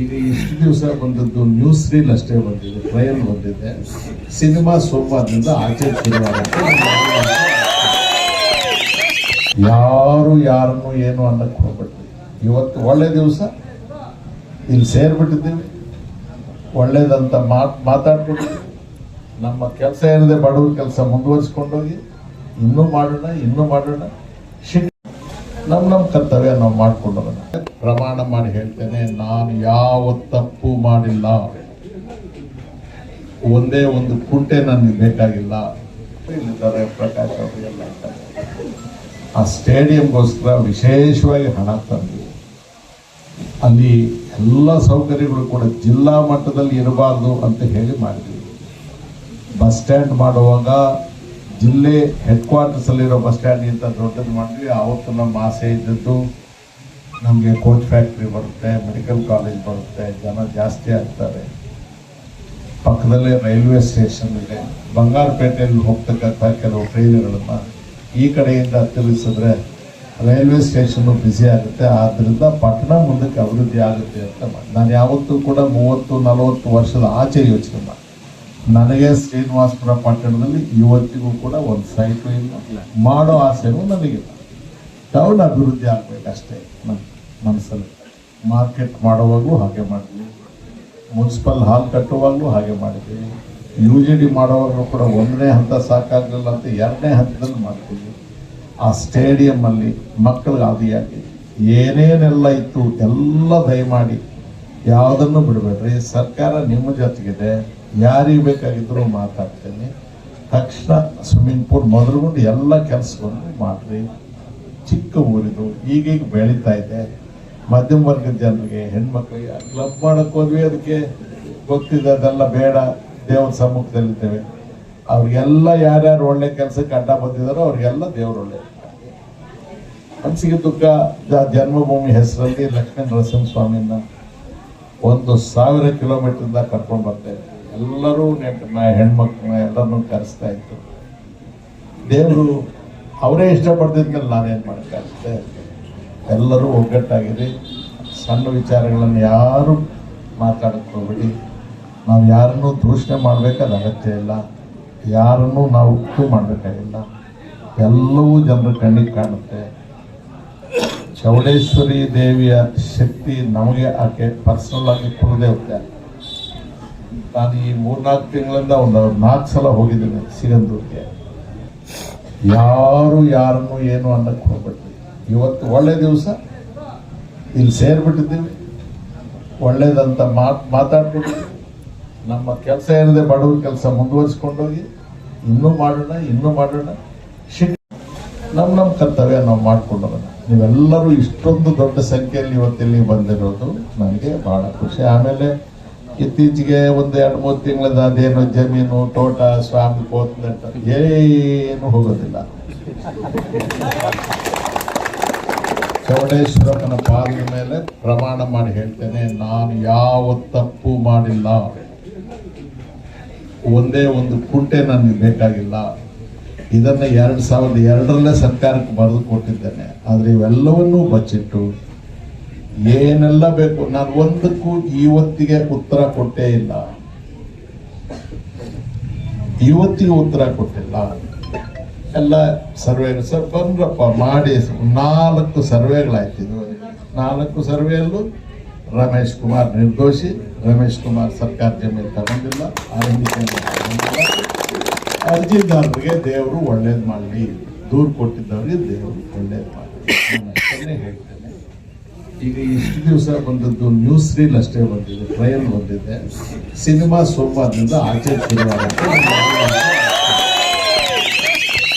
ಈಗ ಇಷ್ಟು ದಿವಸ ಬಂದದ್ದು ನ್ಯೂಸ್ ರೀಲ್ ಅಷ್ಟೇ ಬಂದಿದೆ ಟ್ರಯಲ್ ಬಂದಿದೆ. ಸಿನಿಮಾ ಸೋಮವಾರದಿಂದ ಆಚೆ ಯಾರು ಯಾರನ್ನು ಏನು ಅನ್ನಕ್ಕೆ ಹೋಗ್ಬಿಟ್ಟು ಇವತ್ತು ಒಳ್ಳೆ ದಿವಸ, ಇಲ್ಲಿ ಸೇರ್ಬಿಟ್ಟಿದ್ದೀವಿ. ಒಳ್ಳೇದಂತ ಮಾತ್ ಮಾತಾಡ್ಬಿಟ್ಟು ನಮ್ಮ ಕೆಲಸ ಏನಿದೆ ಬಡವ್ರ ಕೆಲಸ ಮುಂದುವರಿಸ್ಕೊಂಡೋಗಿ, ಇನ್ನೂ ಮಾಡೋಣ ಇನ್ನೂ ಮಾಡೋಣ. ನಮ್ಮ ನಮ್ಮ ಕರ್ತವ್ಯ ನಾವು ಮಾಡ್ಕೊಂಡು ಪ್ರಮಾಣ ಮಾಡಿ ಹೇಳ್ತೇನೆ, ನಾನು ಯಾವ ತಪ್ಪು ಮಾಡಿಲ್ಲ. ಒಂದೇ ಒಂದು ಕುಂಟೆ ನನಗೆ ಬೇಕಾಗಿಲ್ಲ. ಪ್ರಕಾಶ್ ಅವರು. ಆ ಸ್ಟೇಡಿಯಂಗೋಸ್ಕರ ವಿಶೇಷವಾಗಿ ಹಣ ತಂದು ಅಲ್ಲಿ ಎಲ್ಲ ಸೌಕರ್ಯಗಳು ಕೂಡ ಜಿಲ್ಲಾ ಮಟ್ಟದಲ್ಲಿ ಇರಬಾರ್ದು ಅಂತ ಹೇಳಿ ಮಾಡಿದ್ವಿ. ಬಸ್ ಸ್ಟ್ಯಾಂಡ್ ಮಾಡುವಾಗ ಜಿಲ್ಲೆ ಹೆಡ್ ಕ್ವಾರ್ಟರ್ಸ್ ಅಲ್ಲಿರೋ ಬಸ್ ಸ್ಟ್ಯಾಂಡ್ ಇಂತ ದೊಡ್ಡದು ಮಾಡಿದ್ವಿ ಅವತ್ತು ನಮ್ಮ ಆಸೆ ಇದ್ದದ್ದು ನಮಗೆ ಕೋಚ್ ಫ್ಯಾಕ್ಟ್ರಿ ಬರುತ್ತೆ ಮೆಡಿಕಲ್ ಕಾಲೇಜ್ ಬರುತ್ತೆ, ಜನ ಜಾಸ್ತಿ ಆಗ್ತಾರೆ. ಪಕ್ಕದಲ್ಲೇ ರೈಲ್ವೆ ಸ್ಟೇಷನ್ ಇದೆ. ಬಂಗಾರಪೇಟೆಯಲ್ಲಿ ಹೋಗ್ತಕ್ಕಂಥ ಕೆಲವು ಟ್ರೈನ್ಗಳನ್ನ ಈ ಕಡೆಯಿಂದ ತಿಳಿಸಿದ್ರೆ ರೈಲ್ವೆ ಸ್ಟೇಷನ್ ಬ್ಯುಸಿ ಆಗುತ್ತೆ. ಆದ್ದರಿಂದ ಪಟ್ಟಣ ಮುಂದಕ್ಕೆ ಅಭಿವೃದ್ಧಿ ಆಗುತ್ತೆ ಅಂತ ನಾನು ಯಾವತ್ತೂ ಕೂಡ ಮೂವತ್ತು, ನಲವತ್ತು ವರ್ಷದ ಆಚೆ ಯೋಚನೆ ನನಗೆ ಶ್ರೀನಿವಾಸಪುರ ಪಟ್ಟಣದಲ್ಲಿ ಇವತ್ತಿಗೂ ಕೂಡ ಒಂದು ಸೈಟು ಇಲ್ಲ ಮಾಡೋ ಆಸೆನೂ ನನಗಿಲ್ಲ. ಟೌನ್ ಅಭಿವೃದ್ಧಿ ಆಗಬೇಕಷ್ಟೇ ನನ್ನ ಮನಸ್ಸಲ್ಲಿ ಮಾರ್ಕೆಟ್ ಮಾಡುವಾಗಲೂ ಹಾಗೆ ಮಾಡಿದ್ವಿ. ಮುನ್ಸಿಪಲ್ ಹಾಲ್ ಕಟ್ಟುವಾಗಲೂ ಹಾಗೆ ಮಾಡಿದ್ವಿ. ಯು ಜಿ ಡಿ ಮಾಡುವಾಗಲೂ ಕೂಡ ಒಂದನೇ ಹಂತ ಸಾಕಾಗಲಿಲ್ಲ ಅಂತ ಎರಡನೇ ಹಂತದಲ್ಲಿ ಮಾಡ್ತೀವಿ. ಆ ಸ್ಟೇಡಿಯಂ ಅಲ್ಲಿ ಮಕ್ಕಳಿಗೆ ಆದಿಯಾಗಿ ಏನೇನೆಲ್ಲ ಇತ್ತು ಎಲ್ಲ ದಯಮಾಡಿ ಯಾವುದನ್ನು ಬಿಡಬೇಡ್ರಿ? ಸರ್ಕಾರ ನಿಮ್ಮ ಜೊತೆಗಿದೆ, ಯಾರಿಗೆ ಬೇಕಾಗಿದ್ರು ಮಾತಾಡ್ತೇನೆ. ತಕ್ಷಣ ಸ್ವಿಮ್ಮಿಂಗ್ ಪೂಲ್ ಮೊದಲುಗೊಂಡು ಎಲ್ಲ ಕೆಲಸವನ್ನು ಮಾಡಿರಿ. ಚಿಕ್ಕ ಊರಿದು, ಈಗೀಗ ಬೆಳೀತಾ ಇದೆ. ಮಧ್ಯಮ ವರ್ಗದ ಜನರಿಗೆ, ಹೆಣ್ಮಕ್ಳಿಗೆ ಕ್ಲಬ್ ಮಾಡಕ್ ಹೋದ್ವಿ ಅದಕ್ಕೆ. ಗೊತ್ತಿದೆ, ಅದೆಲ್ಲ ಬೇಡ, ದೇವ್ರ ಸಮ್ಮುಖದಲ್ಲಿದ್ದೇವೆ. ಅವ್ರಿಗೆಲ್ಲ ಯಾರ್ಯಾರು ಒಳ್ಳೆ ಕೆಲಸಕ್ಕೆ ಅಡ್ಡ ಬಂದಿದಾರೋ ಅವ್ರಿಗೆಲ್ಲ ದೇವ್ರು ಒಳ್ಳೆ. ಮನಸ್ಸಿಗೆ ದುಃಖ ಜನ್ಮಭೂಮಿ ಹೆಸರಲ್ಲಿ ಲಕ್ಷ್ಮೀ ನರಸಿಂಹ ಸ್ವಾಮಿನ ಒಂದು ಸಾವಿರ ಕಿಲೋಮೀಟರ್ದ ಕರ್ಕೊಂಡು ಇದ್ದೆ ಎಲ್ಲರೂ ನೆಂಟರನ್ನ ಹೆಣ್ಮಕ್ಳನ್ನ ಎಲ್ಲರನ್ನೂ ಕರೆಸ್ತಾ ಇತ್ತು ದೇವರು ಅವರೇ ಇಷ್ಟಪಡ್ತಿದ್ಮೇಲೆ ನಾನೇನು ಮಾಡೋಕ್ಕಾಗುತ್ತೆ ಎಲ್ಲರೂ ಒಗ್ಗಟ್ಟಾಗಿರಿ, ಸಣ್ಣ ವಿಚಾರಗಳನ್ನು ಯಾರು ಮಾತಾಡಕ್ಕೆ ಹೋಗ್ಬಿಡಿ. ನಾವು ಯಾರನ್ನೂ ದೂಷಣೆ ಮಾಡಬೇಕಾದ ಅಗತ್ಯ ಇಲ್ಲ. ಯಾರನ್ನೂ ನಾವು ಉಪ್ಪು ಮಾಡಬೇಕಾಗಿಲ್ಲ. ಎಲ್ಲವೂ ಜನರ ಕಣ್ಣಿಗೆ ಕಾಣುತ್ತೆ. ಚೌಡೇಶ್ವರಿ ದೇವಿಯ ಶಕ್ತಿ ನಮಗೆ ಆಕೆ ಪರ್ಸನಲ್ ಆಗಿ ಕುಲದೇವತೆ ನಾನು ಈ ಮೂರ್ನಾಲ್ಕು ತಿಂಗಳಿಂದ ಒಂದು ನಾಲ್ಕು ಸಲ ಹೋಗಿದ್ದೀನಿ ಸಿಗಂದೂರಿಗೆ. ಯಾರು ಯಾರನ್ನು ಏನು ಅನ್ನಕ್ಕೆ ಹೋಗ್ಬಿಟ್ಟು ಇವತ್ತು ಒಳ್ಳೆ ದಿವಸ, ಇಲ್ಲಿ ಸೇರ್ಬಿಟ್ಟಿದ್ದೀವಿ. ಒಳ್ಳೇದಂತ ಮಾತ್ ಮಾತಾಡ್ಬಿಟ್ಟು ನಮ್ಮ ಕೆಲಸ ಏನಿದೆ ಬಡವ್ರ ಕೆಲಸ ಮುಂದುವರಿಸ್ಕೊಂಡೋಗಿ, ಇನ್ನೂ ಮಾಡೋಣ ಇನ್ನೂ ಮಾಡೋಣ. ನಮ್ಮ ನಮ್ಮ ಕರ್ತವ್ಯ ನಾವು ಮಾಡಿಕೊಂಡು ಹೋಗೋಣ ನೀವೆಲ್ಲರೂ ಇಷ್ಟೊಂದು ದೊಡ್ಡ ಸಂಖ್ಯೆಯಲ್ಲಿ ಇವತ್ತಿಲ್ಲಿ ಬಂದಿರೋದು ನನಗೆ ಬಹಳ ಖುಷಿ. ಆಮೇಲೆ ಇತ್ತೀಚೆಗೆ ಒಂದು ಎರಡು ಮೂರು ತಿಂಗಳದ ಅದೇನು ಜಮೀನು, ತೋಟ, ಸ್ವಾಮಿ ಕೋತ್ಲೆಟ್ ಏನು ಹೋಗೋದಿಲ್ಲ. ಚೌಡೇಶ್ವರಪ್ಪನ ಪಾದದ ಮೇಲೆ ಪ್ರಮಾಣ ಮಾಡಿ ಹೇಳ್ತೇನೆ, ನಾನು ಯಾವ ತಪ್ಪು ಮಾಡಿಲ್ಲ. ಒಂದೇ ಒಂದು ಕುಂಟೆ ನನಗೆ ಬೇಕಾಗಿಲ್ಲ. ಇದನ್ನ ಎರಡು ಸಾವಿರದ ಎರಡರಲ್ಲೇ ಸರ್ಕಾರಕ್ಕೆ ಬರೆದು ಕೊಟ್ಟಿದ್ದೇನೆ. ಆದರೆ ಇವೆಲ್ಲವನ್ನೂ ಬಚ್ಚಿಟ್ಟು ಏನೆಲ್ಲ ಬೇಕು? ನಾನು ಒಂದಕ್ಕೂ ಇವತ್ತಿಗೆ ಉತ್ತರ ಕೊಟ್ಟೇ ಇಲ್ಲ. ಇವತ್ತಿಗೆ ಉತ್ತರ ಕೊಟ್ಟಿಲ್ಲ. ಎಲ್ಲ ಸರ್ವೆ ಸರ್, ಬಂದ್ರಪ್ಪ, ಮಾಡಿ ನಾಲ್ಕು ಸರ್ವೆಗಳಾಯ್ತಿದ್ವು ನಾಲ್ಕು ಸರ್ವೆಯಲ್ಲೂ ರಮೇಶ್ ಕುಮಾರ್ ನಿರ್ದೋಷಿ, ರಮೇಶ್ ಕುಮಾರ್ ಸರ್ಕಾರ ಜಮೀನು ತಗೊಂಡಿಲ್ಲ, ಆರಂಭಿಕ ಅರ್ಜಿದಾರರಿಗೆ ದೇವರು ಒಳ್ಳೇದು ಮಾಡಲಿ, ದೂರು ಕೊಟ್ಟಿದ್ದವ್ರಿಗೆ ದೇವರು ಒಳ್ಳೇದು ಮಾಡಲಿ. ಹೇಳ್ತೇನೆ. ಈಗ ಇಷ್ಟು ದಿವಸ ಬಂದದ್ದು ನ್ಯೂಸ್ ರೀಲ್ ಅಷ್ಟೇ ಬಂದಿದೆ ಟ್ರಯಲ್ ಬಂದಿದೆ. ಸಿನಿಮಾ ಸೋಮವಾರದಿಂದ ಆಚೆ ಶುರುವಾಗುತ್ತೆ